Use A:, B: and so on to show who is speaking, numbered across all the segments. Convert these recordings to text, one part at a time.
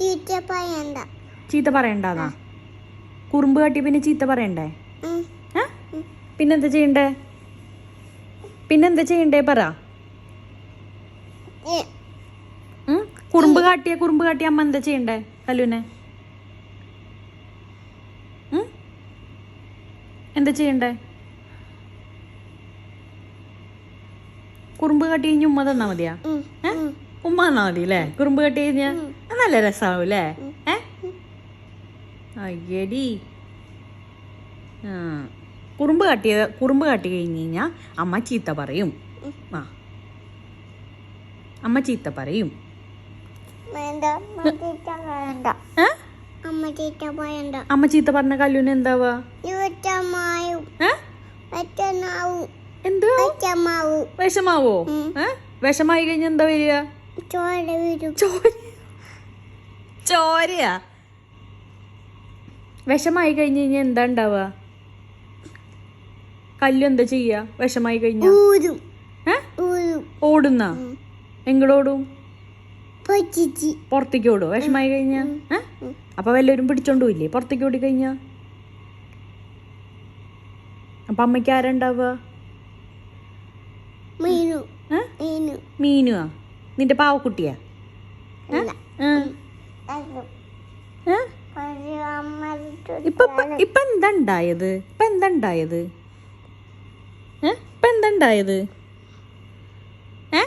A: ചീത്ത പറയണ്ട.
B: ചീത്ത പറയണ്ടാന്നാ? കുറുമ്പ് കാട്ടി പിന്നെ ചീത്ത പറയണ്ടേ. പിന്നെന്താ ചെയ്യണ്ടേ? പിന്നെന്താ ചെയ്യണ്ടേ പറ. കുറുമ്പ് കാട്ടിയ കുറുമ്പ് കാട്ടിയ അമ്മ എന്താ ചെയ്യണ്ടേ കല്ലുനെ ഉം? എന്താ ചെയ്യണ്ടേ? കുറുമ്പ് കാട്ടി കഴിഞ്ഞ് ഉമ്മ തന്നാ മതിയാ? ഉമ്മ തന്നാ മതി അല്ലേ കുറുമ്പ് കാട്ടി കഴിഞ്ഞാ നല്ല രസമാവും അല്ലേ ഏ? അയ്യടി. ആ. കുറുമ്പ് കാട്ടിയ കുറുമ്പ് കാട്ടി കഴിഞ്ഞ് കഴിഞ്ഞാൽ അമ്മ ചീത്ത പറയും. ആ. അമ്മ ചീത്ത പറയും.
A: അമ്മ ചീത്ത
B: പറഞ്ഞ കല്ലുന് എന്താവാ? വിഷമാവോ? വിഷമായി കഴിഞ്ഞ എന്താ വരിക?
A: ചോര വരും
B: ചോര ചോരയാ. വിഷമായി കഴിഞ്ഞ് കഴിഞ്ഞാൽ എന്താ ഉണ്ടാവുക? കല്ലു എന്താ ചെയ്യാ? വിഷമായി കഴിഞ്ഞ? ഓടുന്ന? എങ്ങോടും പുറത്തേക്ക് ഓടും വിഷമായി കഴിഞ്ഞ? അപ്പൊ വല്ലവരും പിടിച്ചോണ്ട് പോയില്ലേ? പുറത്തേക്ക് ഓടി കഴിഞ്ഞ? അപ്പൊ അമ്മയ്ക്ക് ആരാ
A: മീനു.
B: ഏ?
A: മീനു.
B: മീനുവാ? നിന്റെ പാവക്കുട്ടിയാ? ഇപ്പൊ ഇപ്പൊ- എന്തുണ്ടായത് എന്താ ഉണ്ടായത് ഇപ്പൊ എന്താ ഉണ്ടായത് ഇപ്പൊ എന്താ ഉണ്ടായത് ഏ?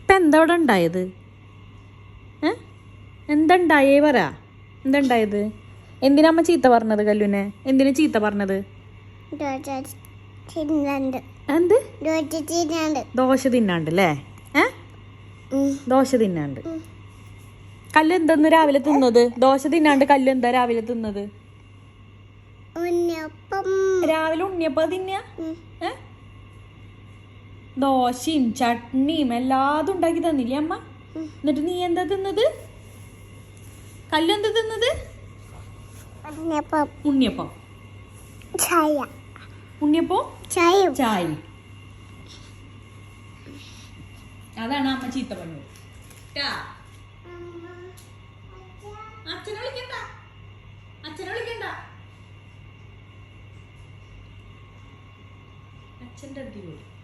B: ഇപ്പൊ എന്താ ഇവിടെ ഉണ്ടായത് എന്താ ഉണ്ടായേ പറ. എന്താ ഉണ്ടായത് എന്തിനാ അമ്മ ചീത്ത പറഞ്ഞത് കല്ലുനെ? എന്തിനാ ചീത്ത പറഞ്ഞത്? എന്ത്?
A: ദോശ തിന്നണ്ട്.
B: അല്ലേ ദോശ തിന്നാണ്ട്. കല്ല് എന്തെന്ന് രാവിലെ തിന്നത്? ദോശ തിന്നാണ്ട് കല്ല് എന്താ രാവിലെ തിന്നത്? രാവിലെ ഉണ്ണിയപ്പം തിന്ന? ദോശയും ചട്നിയും എല്ലാതും ഉണ്ടാക്കി തന്നില്ലേ അമ്മ? എന്നിട്ട് നീ എന്താ തിന്നത്? കല്ല് എന്താ തിന്നത്?
A: ഉണ്ണിയപ്പം.
B: ഉണ്ണിയപ്പം.
A: ചായ.
B: ഉണ്ണിയപ്പം?
A: ചായയും.
B: ചായ അതാണ് അമ്മ ചീത്ത പറഞ്ഞത്. ട്ടാ. അച്ഛനെ വിളിക്കണ്ട. അച്ഛനെ വിളിക്കണ്ട. അച്ഛന്റെ അടുത്ത് പോയി.